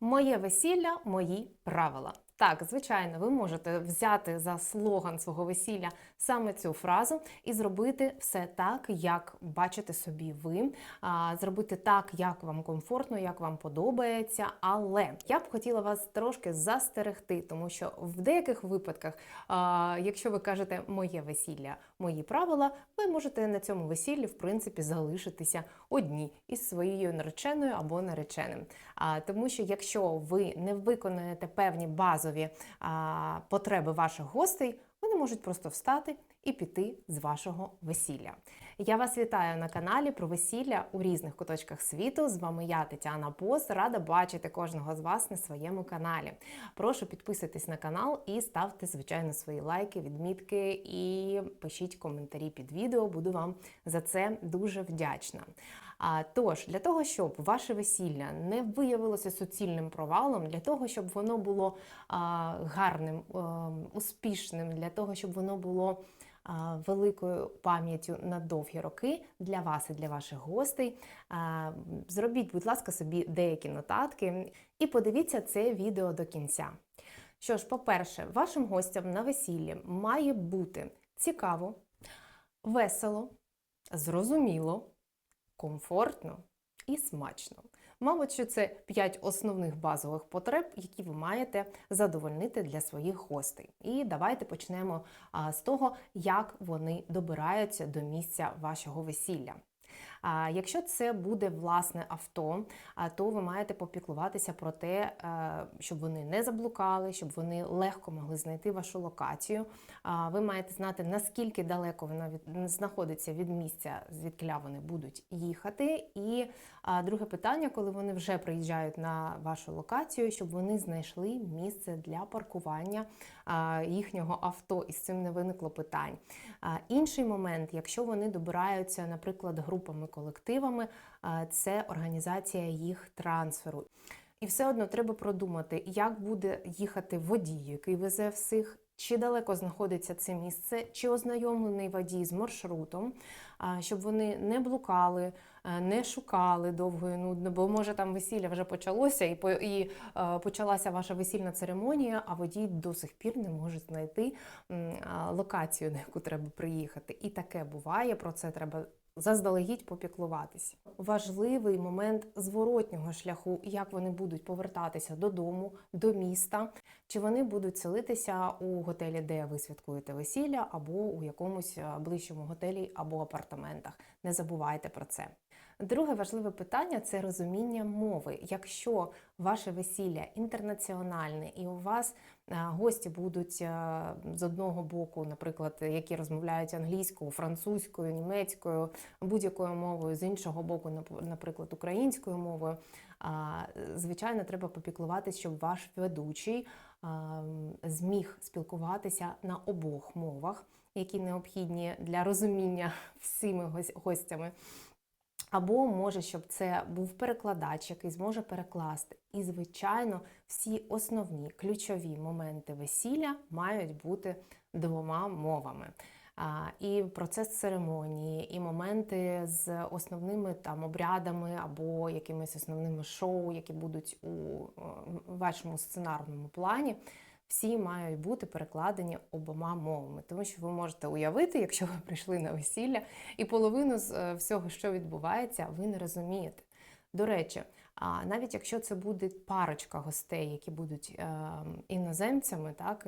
Моє весілля, мої правила. Так, звичайно, ви можете взяти за слоган свого весілля саме цю фразу і зробити все так, як бачите собі ви, а, зробити так, як вам комфортно, як вам подобається. Але я б хотіла вас трошки застерегти, тому що в деяких випадках, якщо ви кажете моє весілля, мої правила, ви можете на цьому весіллі, в принципі, залишитися одні із своєю нареченою або нареченим. А, тому що якщо ви не виконуєте певні базові а, потреби ваших гостей, вони можуть просто встати і піти з вашого весілля. Я вас вітаю на каналі про весілля у різних куточках світу. З вами я, Тетяна Пост. Рада бачити кожного з вас на своєму каналі. Прошу підписуйтесь на канал і ставте, звичайно, свої лайки, відмітки і пишіть коментарі під відео. Буду вам за це дуже вдячна. А тож, для того, щоб ваше весілля не виявилося суцільним провалом, для того, щоб воно було а, гарним, а, успішним, для того, щоб воно було великою пам'яттю на довгі роки для вас і для ваших гостей, зробіть, будь ласка, собі деякі нотатки і подивіться це відео до кінця. Що ж, по-перше, вашим гостям на весіллі має бути цікаво, весело, зрозуміло комфортно і смачно. Мабуть, що це 5 основних базових потреб, які ви маєте задовольнити для своїх гостей. І давайте почнемо з того, як вони добираються до місця вашого весілля. Якщо це буде власне авто, то ви маєте попіклуватися про те, е, щоб вони не заблукали, щоб вони легко могли знайти вашу локацію. Ви маєте знати, наскільки далеко вона знаходиться від місця, звідкиля вони будуть їхати. І друге питання, коли вони вже приїжджають на вашу локацію, щоб вони знайшли місце для паркування їхнього авто, і з цим не виникло питань. Інший момент, якщо вони добираються, наприклад, групами колективами, це організація їх трансферу. І все одно треба продумати, як буде їхати водій, який везе всіх, чи далеко знаходиться це місце, чи ознайомлений водій з маршрутом, щоб вони не блукали, не шукали довго і нудно, бо може там весілля вже почалося, і і почалася ваша весільна церемонія, а водій до сих пір не може знайти локацію, на яку треба приїхати. І таке буває. Про це треба заздалегідь попіклуватися. Важливий момент зворотнього шляху, як вони будуть повертатися додому, до міста, чи вони будуть селитися у готелі, де ви святкуєте весілля, або у якомусь е, ближчому готелі або апартаментах. Не забувайте про це. Друге важливе питання це розуміння мови. Якщо ваше весілля інтернаціональне і у вас е, гості будуть е, з одного боку, наприклад, які розмовляють англійською, французькою, німецькою, будь-якою мовою, з іншого боку, наприклад, українською мовою, звичайно, треба попіклуватись, щоб ваш ведучий зміг спілкуватися на обох мовах, які необхідні для розуміння всіми гостями. Або може, щоб це був перекладач, який зможе перекласти. І, звичайно, всі основні ключові моменти весілля мають бути двома мовами. І процес церемонії, і моменти з основними там обрядами або якимись основними шоу, які будуть у е, вашому сценарному плані. Всі мають бути перекладені обома мовами, тому що ви можете уявити, якщо ви прийшли на весілля, і половину з е, всього, що відбувається, ви не розумієте. До речі, а навіть якщо це буде парочка гостей, які будуть е, іноземцями, так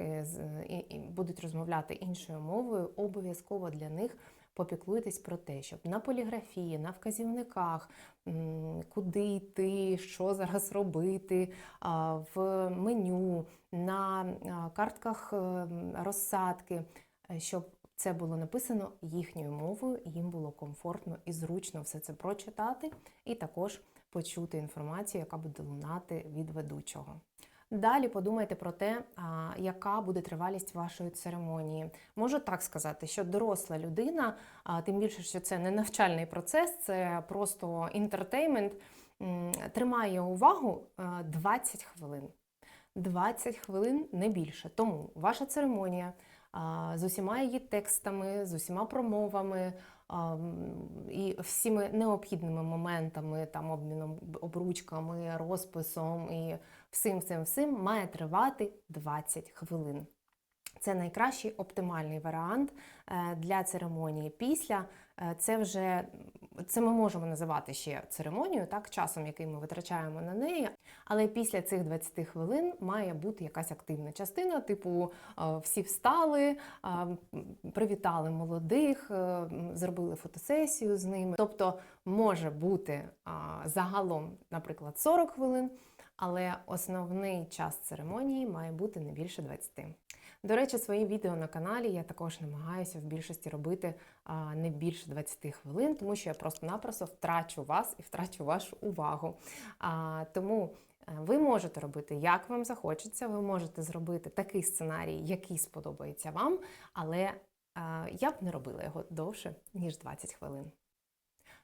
і, будуть розмовляти іншою мовою, обов'язково для них попіклуйтесь про те, щоб на поліграфії, на вказівниках, куди йти, що зараз робити, в меню, на картках е, розсадки, щоб це було написано їхньою мовою, їм було комфортно і зручно все це прочитати, і також почути інформацію, яка буде лунати від ведучого. Далі подумайте про те, яка буде тривалість вашої церемонії. Можу так сказати, що доросла людина, тим більше, що це не навчальний процес, це просто інтертеймент, тримає увагу а, 20 хвилин. 20 хвилин не більше. Тому ваша церемонія з усіма її текстами, з усіма промовами, і всіми необхідними моментами, там обміном обручками, розписом і всім всім всім має тривати 20 хвилин. Це найкращий оптимальний варіант е, для церемонії. Після е, це вже це ми можемо називати ще церемонією, так часом, який ми витрачаємо на неї. Але після цих 20 хвилин має бути якась активна частина, типу е, всі встали, привітали молодих, зробили фотосесію з ними. Тобто може бути загалом, наприклад, 40 хвилин, але основний час церемонії має бути не більше 20. До речі, свої відео на каналі я також намагаюся в більшості робити не більше 20 хвилин, тому що я просто-напросто втрачу вас і втрачу вашу увагу. А, тому е, ви можете робити, як вам захочеться, ви можете зробити такий сценарій, який сподобається вам, але я б не робила його довше, ніж 20 хвилин.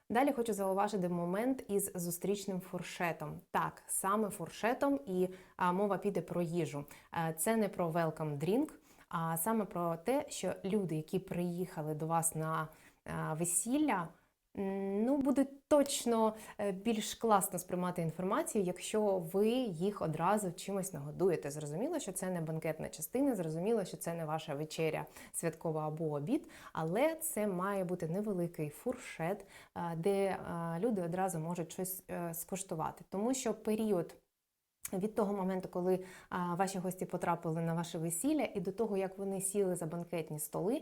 Далі хочу зауважити момент із зустрічним фуршетом. Так, саме фуршетом, і а, мова піде про їжу. А, Це не про welcome drink, а саме про те, що люди, які приїхали до вас на а, весілля, м, ну будуть точно е, більш класно сприймати інформацію, якщо ви їх одразу чимось нагодуєте. Зрозуміло, що це не банкетна частина, зрозуміло, що це не ваша вечеря святкова або обід, але це має бути невеликий фуршет, е, де е, люди одразу можуть щось скуштувати, тому що період. Від того моменту, коли ваші гості потрапили на ваше весілля, і до того, як вони сіли за банкетні столи,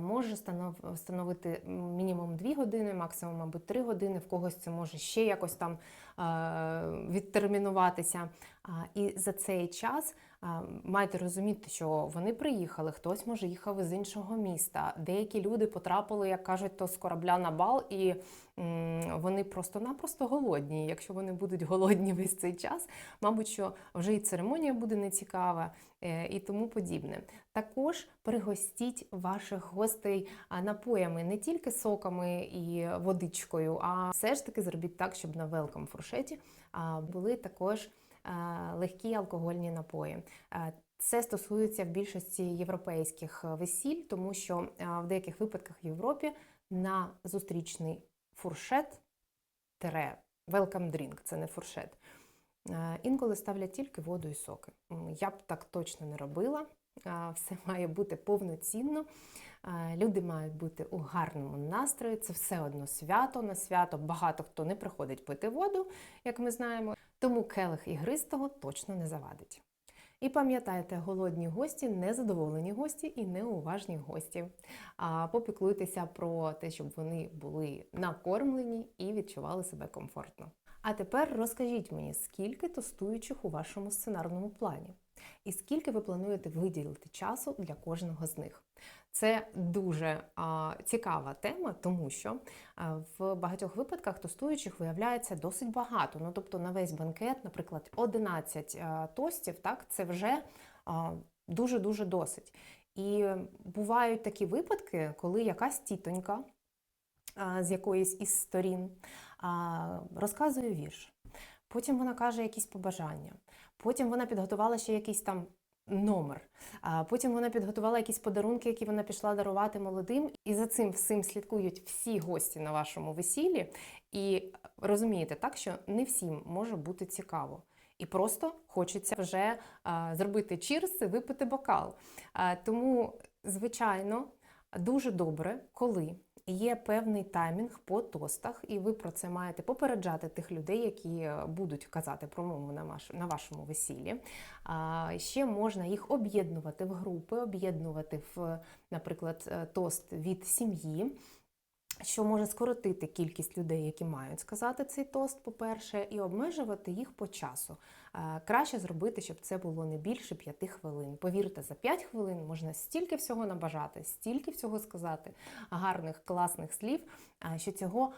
може станов, становити мінімум 2 години, максимум, мабуть, 3 години. В когось це може ще якось там відтермінуватися. І за цей час маєте розуміти, що вони приїхали, хтось може їхав із іншого міста. Деякі люди потрапили, як кажуть, то з корабля на бал, і вони просто-напросто голодні. Якщо вони будуть голодні весь цей час, мабуть, що вже і церемонія буде нецікава е, і тому подібне. Також пригостіть ваших гостей напоями не тільки соками і водичкою, а все ж таки зробіть так, щоб на велком фуршеті були також легкі алкогольні напої. Це стосується в більшості європейських е, весіль, тому що в деяких випадках в Європі на зустрічний фуршет тере welcome drink, це не фуршет. Е, Інколи ставлять тільки воду і соки. Я б так точно не робила. Все має бути повноцінно. Е, Люди мають бути у гарному настрої. Це все одно свято. На свято багато хто не приходить пити воду, як ми знаємо. Тому келих ігристого точно не завадить. І пам'ятайте, голодні гості, незадоволені гості і неуважні гості. А попіклуйтеся про те, щоб вони були накормлені і відчували себе комфортно. А тепер розкажіть мені, скільки тостуючих у вашому сценарному плані, і скільки ви плануєте виділити часу для кожного з них. Це дуже а, цікава тема, тому що а, в багатьох випадках тостуючих виявляється досить багато. Ну тобто на весь банкет, наприклад, 11 а, тостів, так це вже дуже дуже досить. І бувають такі випадки, коли якась тітонька а, з якоїсь із сторін а, розказує вірш. Потім вона каже якісь побажання. Потім вона підготувала ще якийсь там номер. А потім вона підготувала якісь подарунки, які вона пішла дарувати молодим. І за цим всім слідкують всі гості на вашому весіллі. І розумієте, так що не всім може бути цікаво. І просто хочеться вже а, зробити чірс випити бокал. А, тому, звичайно, дуже добре, коли є певний таймінг по тостах, і ви про це маєте попереджати тих людей, які будуть казати промову на, ваш, на вашому весіллі. А, ще можна їх об'єднувати в групи, об'єднувати в, наприклад, е, тост від сім'ї. Що може скоротити кількість людей, які мають сказати цей тост, по-перше, і обмежувати їх по часу. Е, Краще зробити, щоб це було не більше 5 хвилин. Повірте, за 5 хвилин можна стільки всього набажати, стільки всього сказати, гарних, класних слів, е, що цього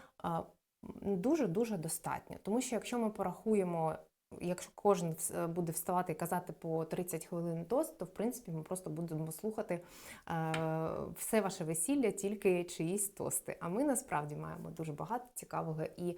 дуже дуже достатньо. Тому що якщо ми порахуємо. Якщо кожен буде вставати і казати по 30 хвилин тост, то в принципі ми просто будемо слухати е, все ваше весілля, тільки чиїсь тости. А ми насправді маємо дуже багато цікавого і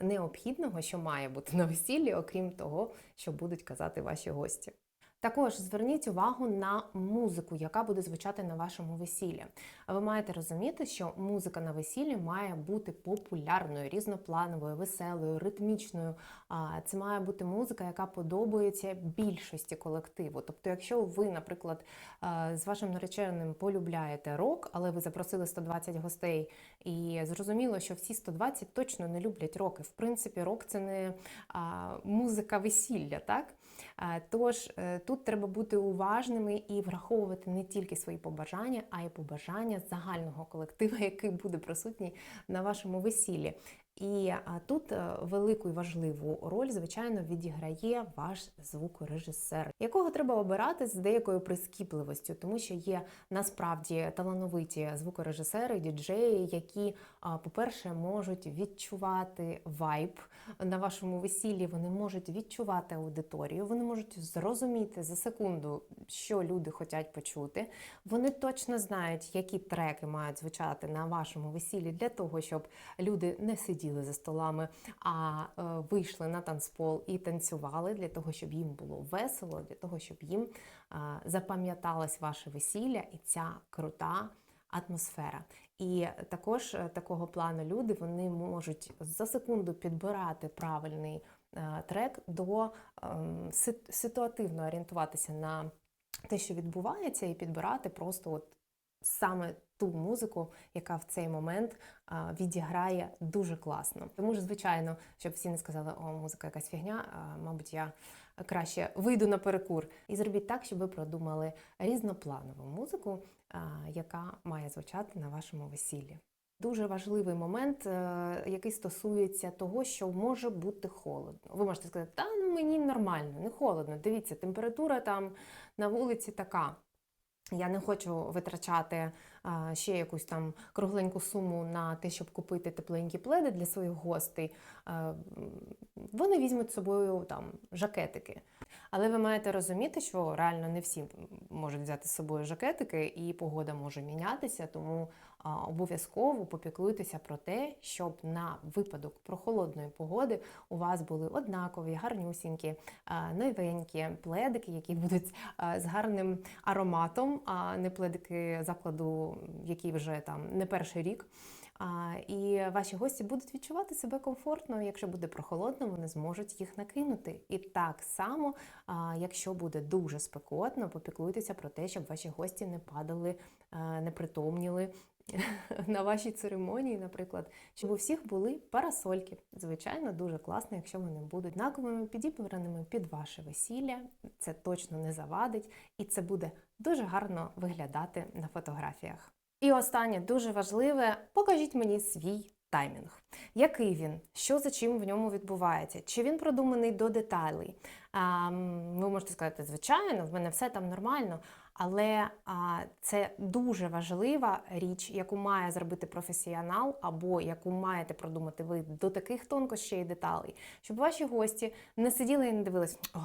необхідного, що має бути на весіллі, окрім того, що будуть казати ваші гості. Також зверніть увагу на музику, яка буде звучати на вашому весіллі. Ви маєте розуміти, що музика на весіллі має бути популярною, різноплановою, веселою, ритмічною. Це має бути музика, яка подобається більшості колективу. Тобто, якщо ви, наприклад, е, з вашим нареченим полюбляєте рок, але ви запросили 120 гостей, і зрозуміло, що всі 120 точно не люблять рок. І в принципі, рок це не музика весілля, так? А, Тож е, тут треба бути уважними і враховувати не тільки свої побажання, а й побажання загального колективу, який буде присутній на вашому весіллі. І тут е, велику і важливу роль, звичайно, відіграє ваш звукорежисер, якого треба обирати з деякою прискіпливостю, тому що є насправді талановиті звукорежисери, діджеї, які, по-перше, можуть відчувати вайб на вашому весіллі. Вони можуть відчувати аудиторію, вони можуть зрозуміти за секунду, що люди хочуть почути. Вони точно знають, які треки мають звучати на вашому весіллі для того, щоб люди не сиділи за столами, а е, вийшли на танцпол і танцювали для того, щоб їм було весело, для того, щоб їм запам'яталось ваше весілля і ця крута. Атмосфера. І також е, такого плану люди вони можуть за секунду підбирати правильний е, трек до ем, ситуативно орієнтуватися на те, що відбувається, і підбирати просто от саме ту музику, яка в цей момент відіграє дуже класно. Тому ж, звичайно, щоб всі не сказали, о, музика якась фігня, мабуть, я краще вийду на перекур. І зробіть так, щоб ви продумали різнопланову музику, яка має звучати на вашому весіллі. Дуже важливий момент, е, який стосується того, що може бути холодно. Ви можете сказати, та ну мені нормально, не холодно. Дивіться, температура там на вулиці така. Я не хочу витрачати ще якусь там кругленьку суму на те, щоб купити тепленькі пледи для своїх гостей. Вони візьмуть з собою там жакетики. Але ви маєте розуміти, що реально не всі можуть взяти з собою жакетики, і погода може мінятися, тому обов'язково попіклуйтеся про те, щоб на випадок прохолодної погоди у вас були однакові, гарнюсінькі, новенькі пледики, які будуть з гарним ароматом, а не пледики закладу, який вже там не перший рік. І ваші гості будуть відчувати себе комфортно. Якщо буде прохолодно, вони зможуть їх накинути. І так само, якщо буде дуже спекотно, попіклуйтеся про те, щоб ваші гості не падали, не притомніли на вашій церемонії, наприклад, щоб у всіх були парасольки. Звичайно, дуже класно, якщо вони будуть однаковими, підібраними під ваше весілля. Це точно не завадить, і це буде дуже гарно виглядати на фотографіях. І останнє дуже важливе: покажіть мені свій таймінг. Який він? Що за чим в ньому відбувається? Чи він продуманий до деталей? Ви можете сказати, звичайно, в мене все там нормально. Але а, це дуже важлива річ, яку має зробити професіонал, або яку маєте продумати ви до таких тонкощей і деталей, щоб ваші гості не сиділи і не дивились. О,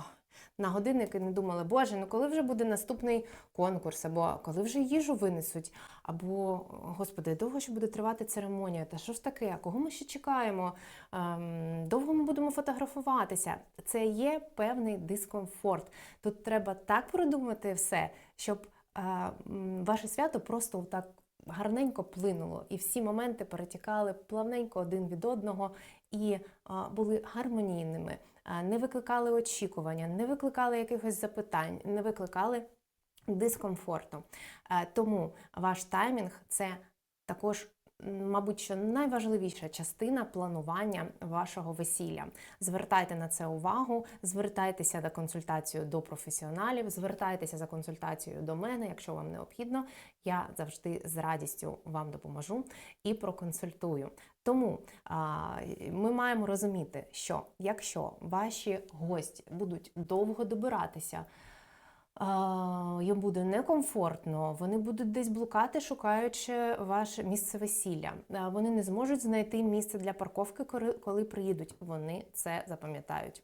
на годинник і не думали, боже, ну коли вже буде наступний конкурс, або коли вже їжу винесуть, або господи, довго ще буде тривати церемонія. Та що ж таке? Кого ми ще чекаємо? Ем, довго ми будемо фотографуватися. Це є певний дискомфорт. Тут треба так продумати все, щоб е, ваше свято просто так. Гарненько плинуло, і всі моменти перетікали плавненько один від одного і були гармонійними, не викликали очікування, не викликали якихось запитань, не викликали дискомфорту. Е, Тому ваш таймінг це також. Мабуть, що найважливіша частина планування вашого весілля. Звертайте на це увагу, звертайтеся за консультацією до професіоналів, звертайтеся за консультацією до мене, якщо вам необхідно. Я завжди з радістю вам допоможу і проконсультую. Тому а, ми маємо розуміти, що якщо ваші гості будуть довго добиратися, їм буде некомфортно, вони будуть десь блукати, шукаючи ваше місце весілля. Вони не зможуть знайти місце для парковки, коли приїдуть. Вони це запам'ятають.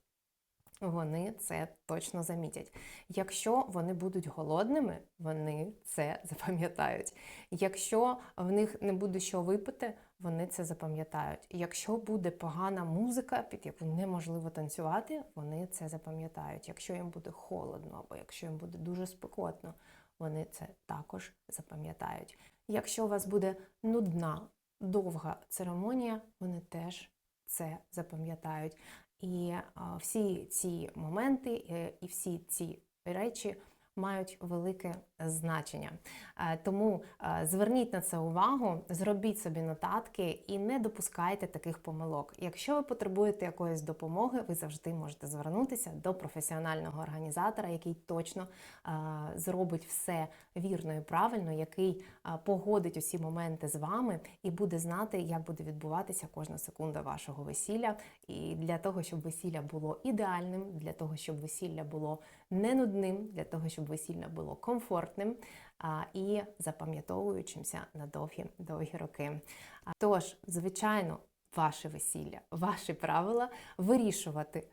Вони це точно замітять. Якщо вони будуть голодними, вони це запам'ятають. Якщо в них не буде що випити, вони це запам'ятають. Якщо буде погана музика, під яку неможливо танцювати, вони це запам'ятають. Якщо їм буде холодно, або якщо їм буде дуже спекотно, вони це також запам'ятають. Якщо у вас буде нудна, довга церемонія, вони теж це запам'ятають. І всі ці моменти е, і всі ці речі мають велике значення. Е, Тому е, зверніть на це увагу, зробіть собі нотатки і не допускайте таких помилок. Якщо ви потребуєте якоїсь допомоги, ви завжди можете звернутися до професіонального організатора, який точно е, зробить все вірно і правильно, який погодить усі моменти з вами і буде знати, як буде відбуватися кожна секунда вашого весілля. І для того, щоб весілля було ідеальним, для того, щоб весілля було не нудним, для того, щоб весілля було комфортним а, і запам'ятовуючимся на довгі довгі роки. А, Тож, звичайно, ваше весілля, ваші правила вирішувати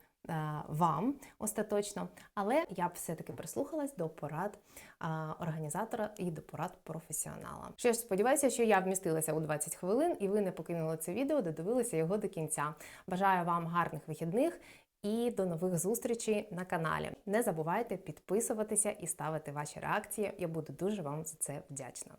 вам остаточно, але я б все-таки прислухалась до порад а, організатора і до порад професіонала. Що ж, сподіваюся, що я вмістилася у 20 хвилин, і ви не покинули це відео, додивилися його до кінця. Бажаю вам гарних вихідних. І до нових зустрічей на каналі. Не забувайте підписуватися і ставити ваші реакції. Я буду дуже вам за це вдячна.